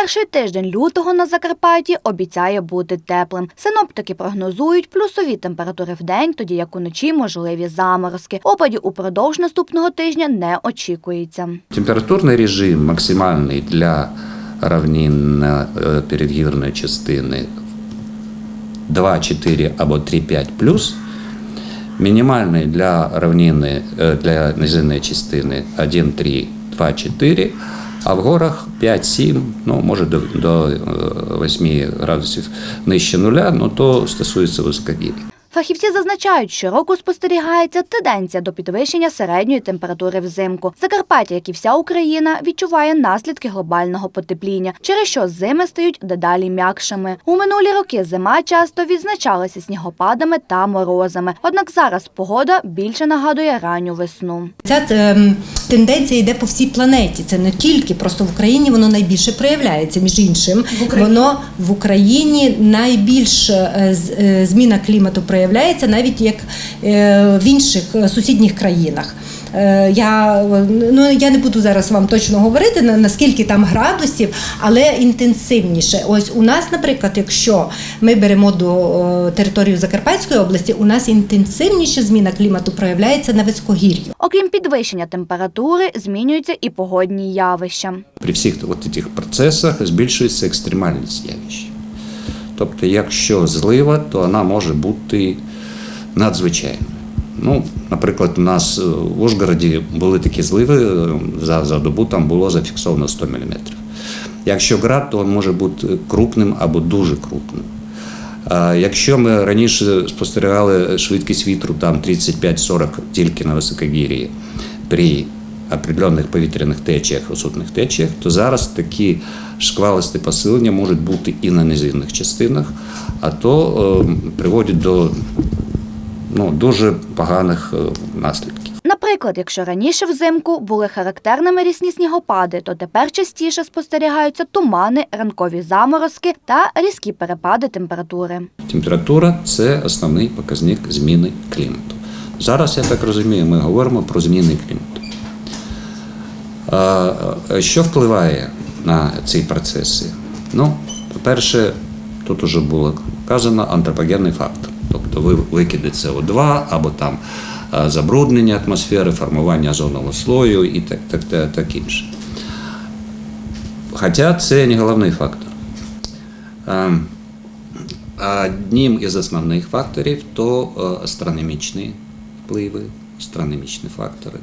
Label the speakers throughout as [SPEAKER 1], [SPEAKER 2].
[SPEAKER 1] Перший тиждень лютого на Закарпатті обіцяє бути теплим. Синоптики прогнозують плюсові температури в день, тоді як уночі можливі заморозки. Опадів упродовж наступного тижня не очікується.
[SPEAKER 2] Температурний режим максимальний для равнинно-передгірної частини 2-4 або 3-5 плюс. Мінімальний для равнини, е, для низинної частини 1-3, 2-4, а в горах 5-7, ну може до, до е, 8 градусів нижче нуля, ну то стосується високогір'я.
[SPEAKER 1] Фахівці зазначають, що року спостерігається тенденція до підвищення середньої температури взимку. Закарпаття, як і вся Україна, відчуває наслідки глобального потепління, через що зими стають дедалі м'якшими. У минулі роки зима часто відзначалася снігопадами та морозами. Однак зараз погода більше нагадує ранню весну.
[SPEAKER 3] Ця ем, тенденція йде по всій планеті. Це не тільки просто в Україні воно найбільше проявляється. Між іншим, воно в Україні найбільш е, е, зміна клімату проявляється навіть як е, в інших е, сусідніх країнах. Е, Я, ну, я не буду зараз вам точно говорити на- наскільки там градусів, але інтенсивніше. Ось у нас, наприклад, якщо ми беремо до е, території Закарпатської області, у нас інтенсивніше зміна клімату проявляється на високогір'ю.
[SPEAKER 1] Окрім підвищення температури, змінюються і погодні явища.
[SPEAKER 2] При всіх от цих процесах збільшується екстремальність явищ. Тобто, якщо злива, то вона може бути надзвичайною. Ну, наприклад, у нас е, в Ужгороді були такі зливи, е, за, за добу там було зафіксовано 100 мм. Якщо град, то він може бути крупним або дуже крупним. Якщо ми раніше спостерігали швидкість вітру там 35-40 тільки на високогір'ї при определених повітряних течіях, осутних течіях, то зараз такі шквалисті посилення можуть бути і на низинних частинах, а то е, приводять до ну, дуже поганих е, наслідків.
[SPEAKER 1] Наприклад, якщо раніше взимку були характерними рісні снігопади, то тепер частіше спостерігаються тумани, ранкові заморозки та різкі перепади температури.
[SPEAKER 2] Температура це основний показник зміни клімату. Зараз, я так розумію, ми говоримо про зміни клімату. Що впливає на ці процеси? Ну, по-перше, тут вже було казано антропогенний фактор. Тобто викиди СО2 або там забруднення атмосфери, формування озонового слою і так, так, так, так інше. Хоча це не головний фактор. Одним із основних факторів то астрономічні впливи, астрономічні фактори,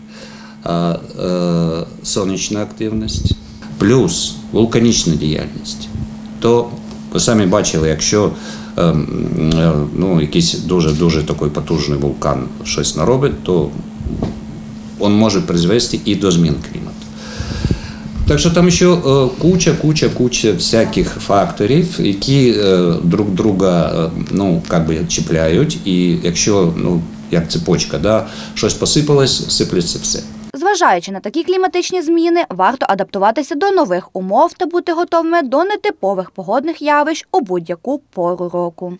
[SPEAKER 2] е, сонячна активність, плюс вулканічна діяльність. То ви самі бачили, якщо ем, е, ну, якийсь дуже дуже такий потужний вулкан щось наробить, то він може призвести і до змін клімату. Так що там ще е, куча, куча, куча всяких факторів, які друг друга ну, как би чіпляють. І якщо, ну, як цепочка, да, щось посипалось, сиплеться все.
[SPEAKER 1] Зважаючи на такі кліматичні зміни, варто адаптуватися до нових умов та бути готовими до нетипових погодних явищ у будь-яку пору року.